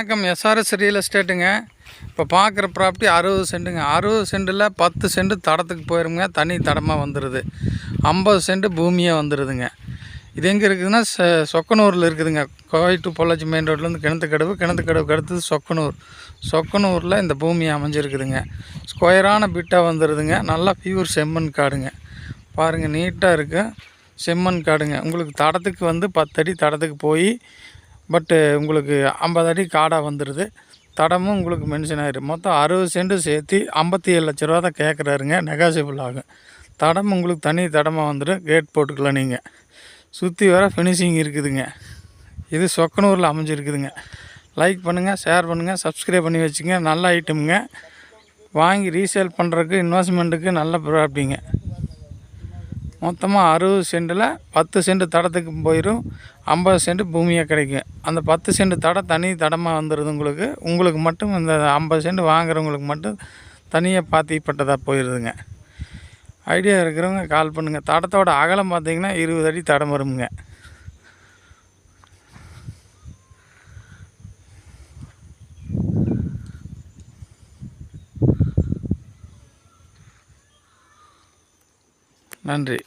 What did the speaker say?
வணக்கம். SRS real எஸ்டேட்டுங்க இப்போ பார்க்குற ப்ராப்பர்ட்டி அறுபது சென்ட்டுங்க அறுபது சென்ட்டில் பத்து சென்ட் தடத்துக்கு போயிருங்க. தனி தடமாக வந்துடுது ஐம்பது சென்ட் பூமியாக வந்துடுதுங்க இது எங்கே இருக்குதுன்னா சொக்கனூரில் இருக்குதுங்க. கோவை டு பொள்ளாச்சி மெயின் ரோட்லேருந்து கிணத்துக்கடவு கிணத்துக்கடவுக்கு அடுத்தது சொக்கனூர். சொக்கனூரில் இந்த பூமி அமைஞ்சிருக்குதுங்க. ஸ்கொயரான பிட்டாக வந்துடுதுங்க நல்லா பியூர் செம்மண் காடுங்க. பாருங்கள் நீட்டாக இருக்குது செம்மண் காடுங்க. உங்களுக்கு தடத்துக்கு வந்து பத்தடி தடத்துக்கு போய் பட்டு உங்களுக்கு ஐம்பது அடி காடாக வந்துடுது தடமும் உங்களுக்கு மென்ஷன் ஆயிடும் மொத்தம் அறுபது சென்ட்டு சேர்த்து ஐம்பத்தி ஏழு லட்ச ரூபா தான் கேட்குறாருங்க நெகாசிபிள் ஆகும். தடம் உங்களுக்கு தனி தடமாக வந்துடும் கேட் போட்டுக்கலாம் நீங்கள் சுற்றி வர ஃபினிஷிங் இருக்குதுங்க. இது சொக்கனூரில் அமைஞ்சிருக்குதுங்க. லைக் பண்ணுங்கள் ஷேர் பண்ணுங்கள் சப்ஸ்கிரைப் பண்ணி வச்சுங்க. நல்ல ஐட்டமுங்க வாங்கி ரீசேல் பண்ணுறதுக்கு இன்வெஸ்ட்மெண்ட்டுக்கு நல்ல ப்ராப்பர்ட்டிங்க மொத்தமாக அறுபது சென்டில் பத்து சென்ட் தடத்துக்கு போயிடும் ஐம்பது சென்ட் பூமியாக கிடைக்கும். அந்த பத்து சென்ட் தடம் தனி தடமாக வந்துடுது உங்களுக்கு. உங்களுக்கு மட்டும் இந்த ஐம்பது சென்ட் வாங்குறவங்களுக்கு மட்டும் தனியாக பாத்திப்பட்டதாக போயிடுதுங்க ஐடியா இருக்கிறவங்க கால் பண்ணுங்கள் தடத்தோட அகலம் பார்த்திங்கன்னா இருபது அடி தடம் வருங்க நன்றி.